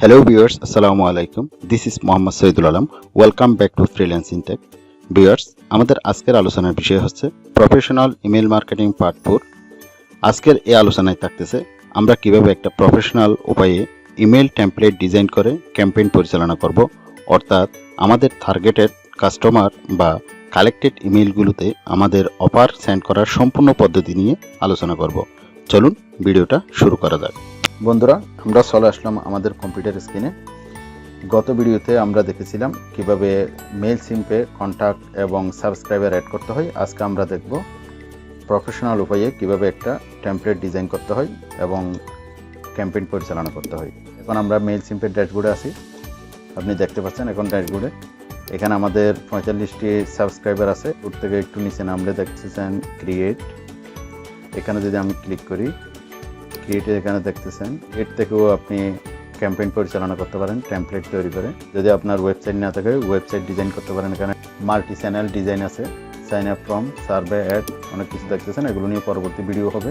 Hello viewers, Assalamu alaikum. This is Mohammad Saidul Alam welcome back to freelancing tech viewers আমাদের আজকের আলোচনার বিষয় হচ্ছে professional email marketing part four আজকের এই আলোচনায় থাকতেছে আমরা কীভাবে একটা প্রফেশনাল উপায়ে ইমেল টেমপ্লেট ডিজাইন করে ক্যাম্পেইন পরিচালনা করব। অর্থাৎ আমাদের টার্গেটেড কাস্টমার বা কালেক্টেড ইমেলগুলোতে আমাদের অফার সেন্ড করার সম্পূর্ণ পদ্ধতি নিয়ে আলোচনা করব। চলুন ভিডিওটা শুরু করা যাক। বন্ধুরা, আমরা চলে আসলাম আমাদের কম্পিউটার স্ক্রিনে গত ভিডিওতে আমরা দেখেছিলাম কীভাবে মেল সিম্পে কন্ট্যাক্ট এবং সাবস্ক্রাইবার অ্যাড করতে হয়। আজকে আমরা দেখব প্রফেশনাল উপায়ে কীভাবে একটা টেমপ্লেট ডিজাইন করতে হয় এবং ক্যাম্পেইন পরিচালনা করতে হয়। এখন আমরা মেল সিম্পের ড্যাশবোর্ডে আসি আপনি দেখতে পাচ্ছেন এখন ড্যাশবোর্ডে এখানে আমাদের পঁয়তাল্লিশটি সাবস্ক্রাইবার আছে। ওর থেকে একটু নিচে নামলে দেখতেছেন ক্রিয়েট এখানে যদি আমি ক্লিক করি ক্রিয়েটে এখানে দেখতেছেন। এর থেকেও আপনি ক্যাম্পেইন পরিচালনা করতে পারেন টেমপ্লেট তৈরি করে। যদি আপনার ওয়েবসাইট না থাকে ওয়েবসাইট ডিজাইন করতে পারেন এখানে। মাল্টি চ্যানেল ডিজাইন আছে। Sign up form survey add অনেক কিছু দেখতেছেন। এগুলো নিয়ে পরবর্তী ভিডিও হবে।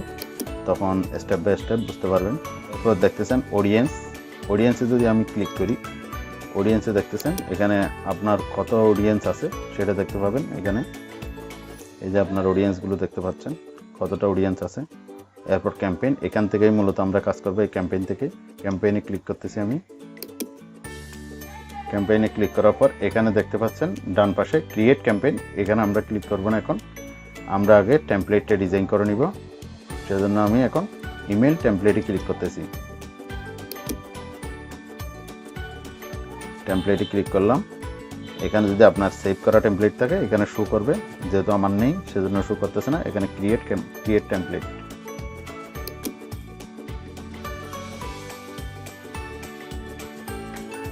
তখন স্টেপ বাই স্টেপ বুঝতে পারবেন। এরপর দেখতেছেন অডিয়েন্স অডিয়েন্সে যদি আমি ক্লিক করি অডিয়েন্সে দেখতেছেন, এখানে আপনার কত অডিয়েন্স আছে সেটা দেখতে পাবেন এখানে। এই যে আপনার অডিয়েন্সগুলো দেখতে পাচ্ছেন, কতটা অডিয়েন্স আছে। এরপর ক্যাম্পেইন। এখান থেকেই মূলত আমরা কাজ করব এই ক্যাম্পেইন থেকে। ক্যাম্পেইনে ক্লিক করতেছি আমি। ক্যাম্পেইনে ক্লিক করার পর এখানে দেখতে পাচ্ছেন ডান পাশে ক্রিয়েট ক্যাম্পেইন। এখানে আমরা ক্লিক করব না এখন। আমরা আগে টেমপ্লেটটা ডিজাইন করে নিব। সেজন্য আমি এখন ইমেল টেমপ্লেটে ক্লিক করতেছি। টেমপ্লেটে ক্লিক করলাম। এখানে যদি আপনার সেভ করা টেমপ্লেট থাকে, এখানে শো করবে। যেহেতু আমার নেই, সেজন্য শো করতেছে না। এখানে ক্রিয়েট ক্রিয়েট টেমপ্লেট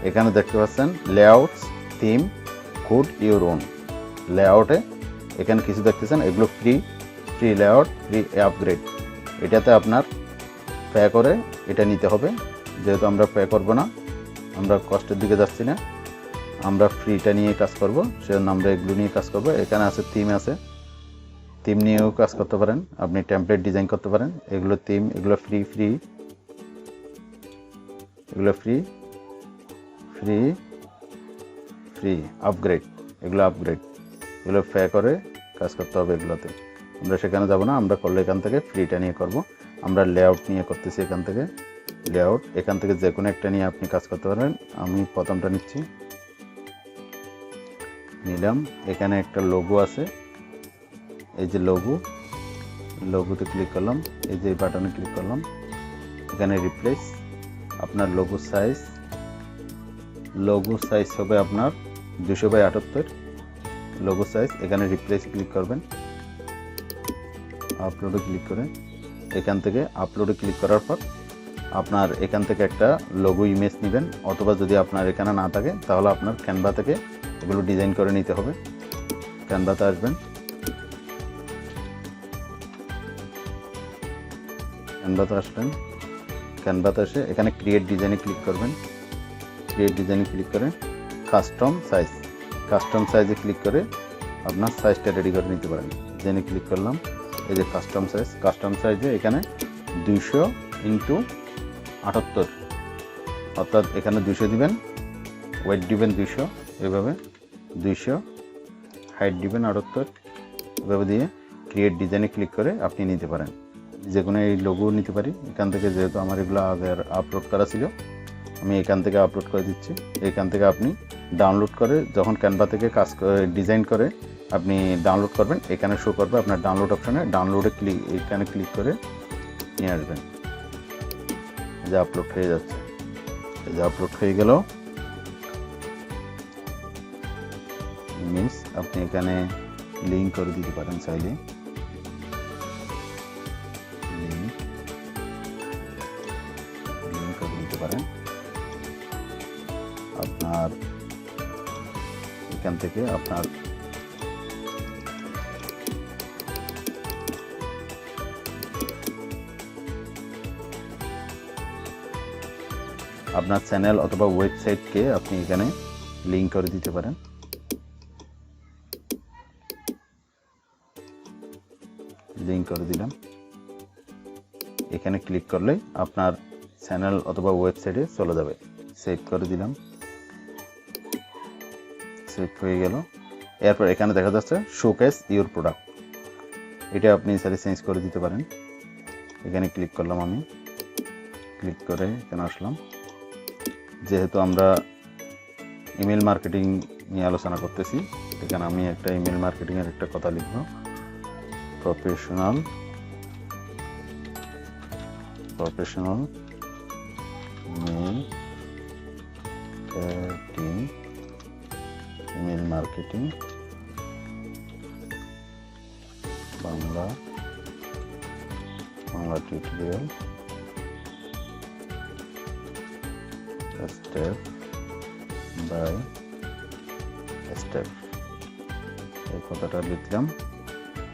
এখানে দেখতে পাচ্ছেন layouts theme code your own লেআউটে এখানে কিছু দেখতেছেন, এগুলো free free layout free upgrade এটাতে আপনার পে করে এটা নিতে হবে। যেহেতু আমরা পে করব না, আমরা কষ্টের দিকে যাচ্ছি না, আমরা ফ্রিটা নিয়ে কাজ করব, সেজন্য আমরা এগুলো নিয়ে কাজ করব। এখানে আছে থিম আছে। থিম নিয়েও কাজ করতে পারেন, আপনি টেমপ্লেট ডিজাইন করতে পারেন। এগুলো থিম এগুলো ফ্রি ফ্রি এগুলো ফ্রি ফ্রি ফ্রি আপগ্রেড এগুলো আপগ্রেড এগুলো পে করে কাজ করতে হবে এগুলোতে। আমরা সেখানে যাব না, আমরা করলে এখান থেকে ফ্রিটা নিয়ে করব। আমরা লেআউট নিয়ে করতেছি এখান থেকে লেআউট এখান থেকে যে কোনো একটা নিয়ে আপনি কাজ করতে পারেন আমি প্রথমটা নিচ্ছি। নিলাম, এখানে একটা লোগো আছে। এই যে লোগো লোগোতে ক্লিক করলাম, এই যে বাটনে ক্লিক করলাম। এখানে রিপ্লেস আপনার লোগো সাইজ লোগো সাইজ হবে আপনার দুশো বাই আটাত্তর। লোগো সাইজ এখানে রিপ্লেস ক্লিক করবেন। আপলোডে ক্লিক করে এখান থেকে আপলোডে ক্লিক করার পর আপনার এখান থেকে একটা লোগো ইমেজ নেবেন, অথবা যদি আপনার এখানে না থাকে, তাহলে আপনার ক্যানভা থেকে এগুলো ডিজাইন করে নিতে হবে। ক্যানভাতে আসবেন। ক্যানভাতে আসবেন। ক্যানভাতে এসে এখানে ক্রিয়েট ডিজাইনে ক্লিক করবেন। ক্রিয়েট ডিজাইনে ক্লিক করে কাস্টম সাইজ কাস্টম সাইজে ক্লিক করে আপনার সাইজটা রেডি করে নিতে পারেন। ডিজাইনে ক্লিক করলাম, এই যে কাস্টম সাইজ কাস্টম সাইজে এখানে দুইশো ইন্টু আটাত্তর। অর্থাৎ এখানে দুশো দিবেন ওয়েট দিবেন দুশো এভাবে দুইশো হাইট দিবেন আটাত্তর, এভাবে দিয়ে ক্রিয়েট ডিজাইনে ক্লিক করে আপনি নিতে পারেন। যে কোনো এই লোগো নিতে পারি। এখান থেকে যেহেতু আমার এগুলো আগের আপলোড করা ছিল আমি এখান থেকে আপলোড করে দিচ্ছি। এখান থেকে আপনি ডাউনলোড করে যখন ক্যানভা থেকে কাজ ডিজাইন করে আপনি ডাউনলোড করবেন, এখানে শো করবে আপনার ডাউনলোড অপশানে ডাউনলোডে ক্লিক এখানে ক্লিক করে নিয়ে আসবেন। যে আপলোড হয়ে যাচ্ছে। এই যে আপলোড হয়ে গেল। মিস আপনি এখানে লিঙ্ক করে দিতে পারেন চাইলে। এখান থেকে আপনার আপনার চ্যানেল অথবা ওয়েবসাইটকে আপনি এখানে লিঙ্ক করে দিতে পারেন। লিঙ্ক করে দিলাম। এখানে ক্লিক করলে আপনার চ্যানেল অথবা ওয়েবসাইটে চলে যাবে। সেভ করে দিলাম। সেভ হয়ে গেল। এরপর এখানে দেখা যাচ্ছে শোকেস ইউর প্রোডাক্ট এটা আপনি সারি চেঞ্জ করে দিতে পারেন। এখানে ক্লিক করলাম আমি। ক্লিক করে এখানে আসলাম। যেহেতু আমরা ইমেল মার্কেটিং নিয়ে আলোচনা করতেছি, এখানে আমি একটা ইমেল মার্কেটিংয়ের একটা কথা লিখব। Professional professional marketing Bangla Bangla tutorial step by step এই কথাটা লিখলাম।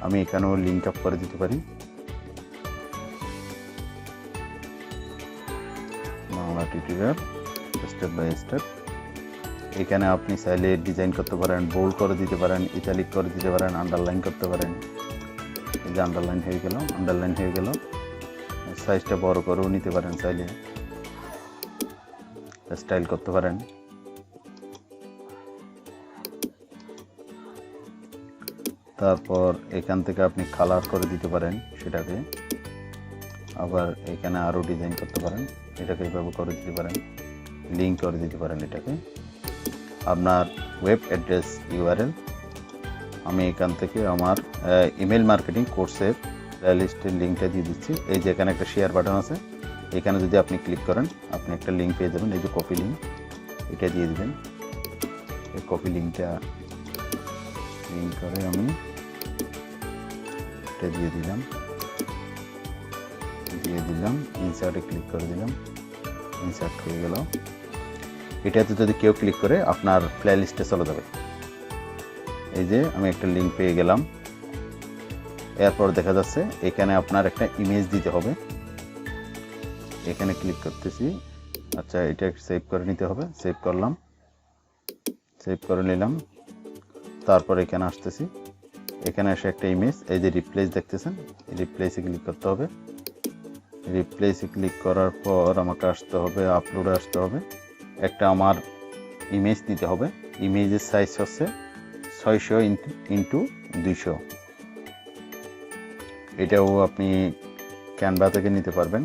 আমি এখানেও লিঙ্ক আপ করে দিতে পারি। Bangla tutorial step by step এখানে আপনি চাইলে ডিজাইন করতে পারেন বোল্ড করে দিতে পারেন ইটালিক করে দিতে পারেন আন্ডারলাইন করতে পারেন। এই যে আন্ডারলাইন হয়ে গেল আন্ডারলাইন হয়ে গেল। সাইজটা বড় করেও নিতে পারেন চাইলে। স্টাইল করতে পারেন। তারপর এখান থেকে আপনি কালার করে দিতে পারেন সেটাকে। আবার এখানে আরও ডিজাইন করতে পারেন, এটাকে এইভাবে করে দিতে পারেন। লিঙ্ক করে দিতে পারেন এটাকে। আপনার ওয়েব অ্যাড্রেস ইউআরএল আমি এখান থেকে আমার ইমেল মার্কেটিং কোর্সের প্লেলিস্টের লিঙ্কটা দিয়ে দিচ্ছি। এই যে এখানে একটা শেয়ার বাটন আছে, এখানে যদি আপনি ক্লিক করেন, আপনি একটা লিঙ্ক পেয়ে যাবেন। এই যে কপি লিঙ্ক এটা দিয়ে দেবেন। এই কপি লিঙ্কটা লিঙ্ক করে আমি এটা দিয়ে দিলাম। দিয়ে দিলাম ইনসার্টে ক্লিক করে দিলাম। ইনসার্ট হয়ে গেল। এটাতে যদি কেউ ক্লিক করে, আপনার প্লে লিস্টে চলে যাবে। এই যে আমি একটা লিঙ্ক পেয়ে গেলাম। এরপর দেখা যাচ্ছে, এখানে আপনার একটা ইমেজ দিতে হবে। এখানে ক্লিক করতেছি। আচ্ছা এটা সেভ করে নিতে হবে। সেভ করলাম। সেভ করে নিলাম। তারপর এখানে আসতেছি। এখানে এসে একটা ইমেজ এই যে রিপ্লেস দেখতেছেন? রিপ্লেসে ক্লিক করতে হবে। রিপ্লেসে ক্লিক করার পর আমাকে আসতে হবে আপলোডে আসতে হবে। একটা আমার ইমেজ দিতে হবে। ইমেজের সাইজ হচ্ছে ছয়শো ইন্টু দুইশো। এটাও আপনি ক্যানভা থেকে নিতে পারবেন।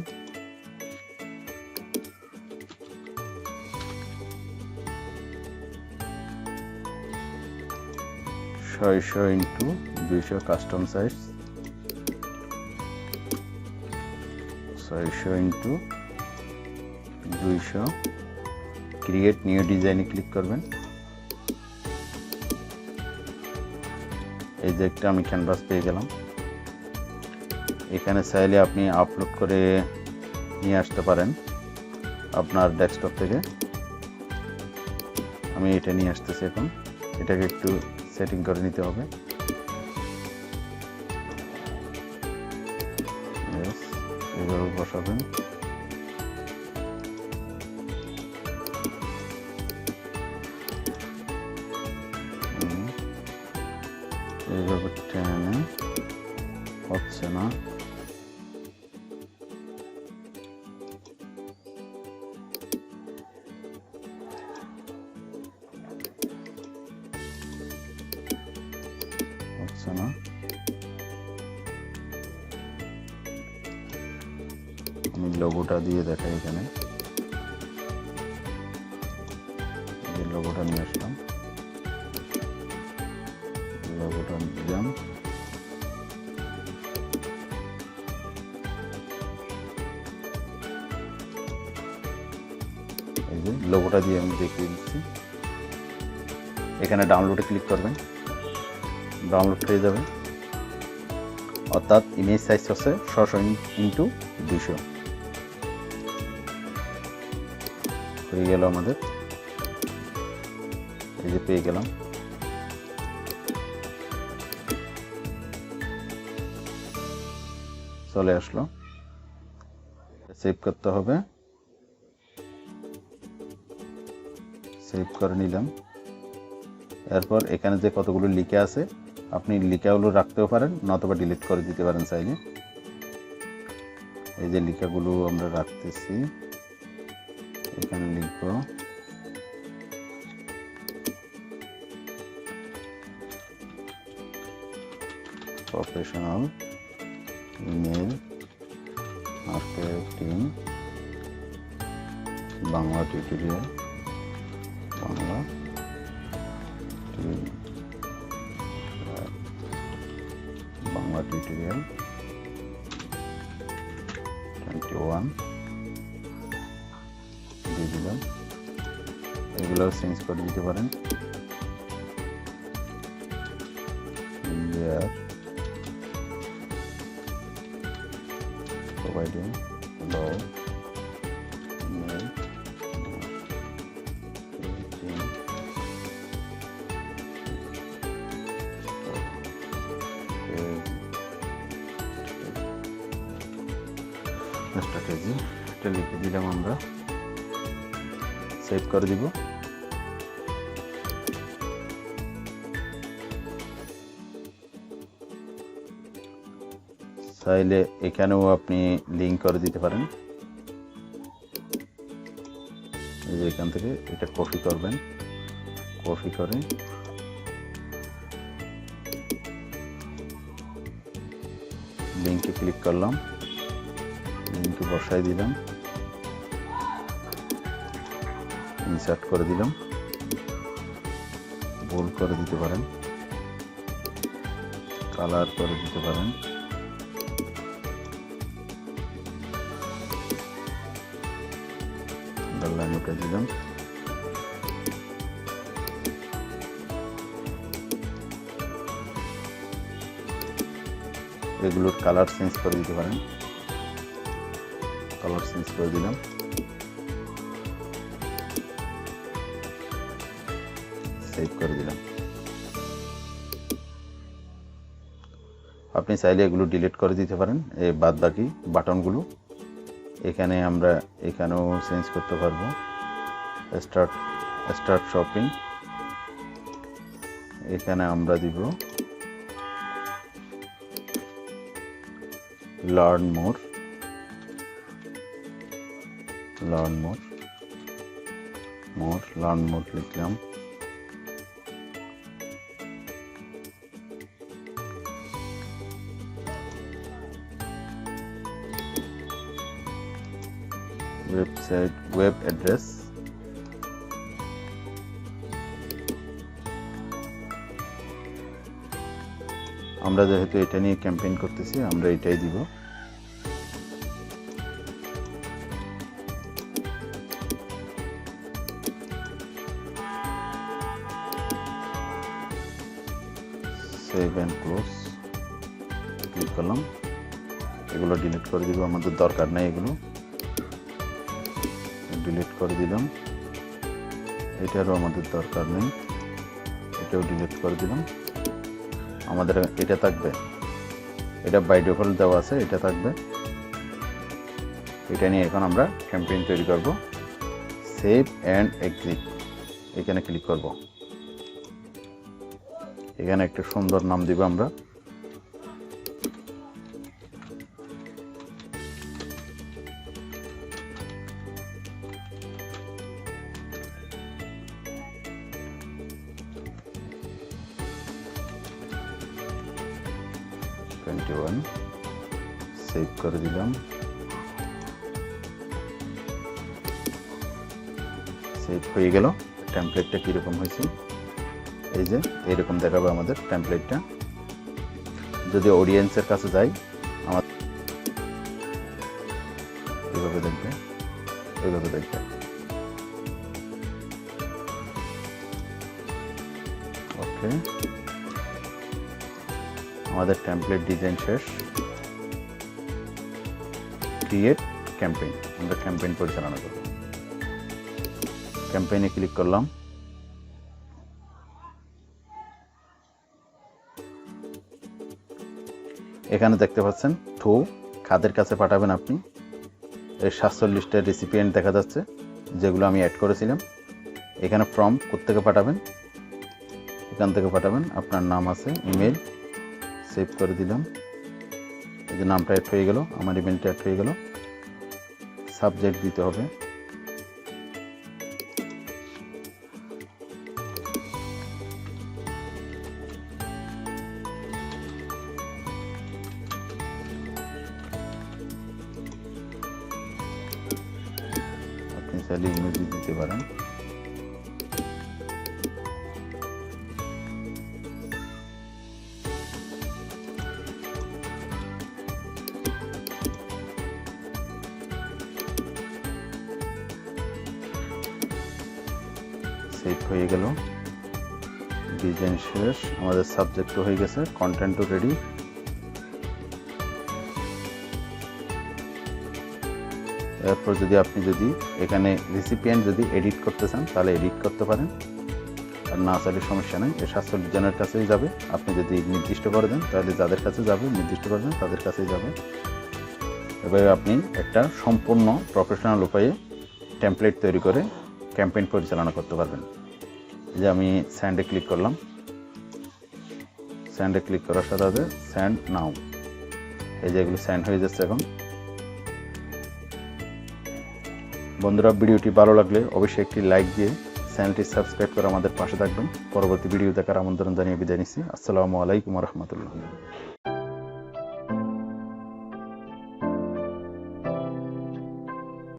ছয়শো ইন্টু দুইশো কাস্টম সাইজ ছয়শো ইন্টু দুইশো। ক্রিয়েট নিউ ডিজাইনে ক্লিক করবেন। এই যে একটা আমি ক্যানভাস পেয়ে গেলাম। এখানে চাইলে আপনি আপলোড করে নিয়ে আসতে পারেন আপনার ডেস্কটপ থেকে। আমি এটা নিয়ে আসতেছি এখন। এটাকে একটু সেটিং করে নিতে হবে। এইভাবে বসাবেন। না? আমি লোগোটা দিয়ে দেখাই এখানে। লোগোটা নিয়ে আসলাম। লোগোটা দিলাম। লোগোটা দিয়ে আমি দেখিয়ে দিচ্ছি। এখানে ডাউনলোডে ক্লিক করবেন। ডাউনলোড হয়ে যাবে অর্থাৎ ইমেজ সাইজ হচ্ছে ছশো ইন্টু দুশো হয়ে গেল আমাদের। এই যে পেয়ে গেলাম। চলে আসলো। সেভ করতে হবে। সেভ করে নিলাম। এরপর এখানে যে কতগুলো লিখে আছে আপনি লিখাগুলো রাখতেও পারেন, নতবা ডিলিট করে দিতে পারেন চাইলে। এই যে লিখাগুলো আমরা রাখতেছি, এখানে লিখব। Professional email marketing Bangla tutorial Bangla tutorial twenty one দিয়ে দিলাম এগুলো চেঞ্জ করে দিতে পারেন স্ট্র্যাটেজি এটা লিখে দিলাম আমরা। সেভ করে দিব। চাইলে এখানেও আপনি লিঙ্ক করে দিতে পারেন। এই যে এখান থেকে এটা কপি করবেন। কপি করে। লিঙ্কে ক্লিক করলাম। লিঙ্কে বসাই দিলাম। ইনসার্ট করে দিলাম। বোল্ড করে দিতে পারেন। কালার করে দিতে পারেন। লাইন উঠে দিলাম। এগুলোর কালার চেঞ্জ করে দিতে পারেন। কালার চেঞ্জ করে দিলাম। সেভ করে দিলাম। আপনি চাইলে এগুলো ডিলিট করে দিতে পারেন, এই বাদ বাকি বাটনগুলো। এখানে আমরা এখানেও চেঞ্জ করতে পারব। স্টার্ট স্টার্ট শপিং এখানে আমরা দিব learn more learn more more learn more লিখলাম। Website, web address আমরা যেহেতু এটা নিয়ে ক্যাম্পেইন করতেছি, আমরা এটাই দিব। করে দিব, আমাদের দরকার নেই এগুলো। ডিলিট করে দিলাম। এটারও আমাদের দরকার নেই। এটাও ডিলিট করে দিলাম। আমাদের এটা থাকবে। এটা বাই ডিফল্ট দেওয়া আছে, এটা থাকবে। এটা নিয়ে এখন আমরা ক্যাম্পেইন তৈরি করব। সেভ অ্যান্ড এক্সিট এখানে ক্লিক করব। এখানে একটা সুন্দর নাম দিব আমরা। সেভ করে দিলাম। সেভ হয়ে গেল। টেমপ্লেটটা কীরকম হয়েছে? এই যে এরকম দেখাবে আমাদের টেমপ্লেটটা যদি অডিয়েন্সের কাছে যাই, আমার এইভাবে দেখবে দেখবে। ওকে আমাদের টেমপ্লেট ডিজাইন শেষ। ক্রিয়েট ক্যাম্পেইন, আমরা ক্যাম্পেইন পরিচালনা করব। ক্যাম্পেইনে ক্লিক করলাম। এখানে দেখতে পাচ্ছেন টু খাদের কাছে পাঠাবেন আপনি। এই সাতচল্লিশটা রেসিপিয়েন্ট দেখা যাচ্ছে, যেগুলো আমি অ্যাড করেছিলাম। এখানে ফর্ম কোথেকে পাঠাবেন? এখান থেকে পাঠাবেন, আপনার নাম আছে ইমেল সেভ করে দিলাম। যে নামটা অ্যাড হয়ে গেল আমার ইমেলটা অ্যাড হয়ে গেল। সাবজেক্ট দিতে হবে। সেভ হয়ে গেল। ডিজাইন শেষ। আমাদের সাবজেক্টও হয়ে গেছে কন্টেন্টও রেডি এরপর যদি আপনি যদি এখানে রিসিপিয়েন্ট যদি এডিট করতে চান, তাহলে এডিট করতে পারেন। আর না চাইলে সমস্যা নেই, এ স্বাস্থ্য ডিজাইনের কাছেই যাবে। আপনি যদি নির্দিষ্ট করে দেন, তাহলে যাদের কাছে যাবে, নির্দিষ্ট করে দেন, তাদের কাছেই যাবে। এবারে আপনি একটা সম্পূর্ণ প্রফেশনাল উপায়ে টেমপ্লেট তৈরি করে ক্যাম্পেইন পরিচালনা করতে পারবেন। এই যে আমি স্যান্ডে ক্লিক করলাম। স্যান্ডে ক্লিক করার সাথে সাথে স্যান্ড নাও এই যে এগুলো স্যান্ড হয়ে যাচ্ছে এখন। বন্ধুরা, ভিডিওটি ভালো লাগলে অবশ্যই একটি লাইক দিয়ে চ্যানেলটি সাবস্ক্রাইব করে আমাদের পাশে থাকবেন। পরবর্তী ভিডিও দেখার আমন্ত্রণ জানিয়ে বিদায় নিচ্ছি। আসসালামু আলাইকুম রহমতুল্লাহ।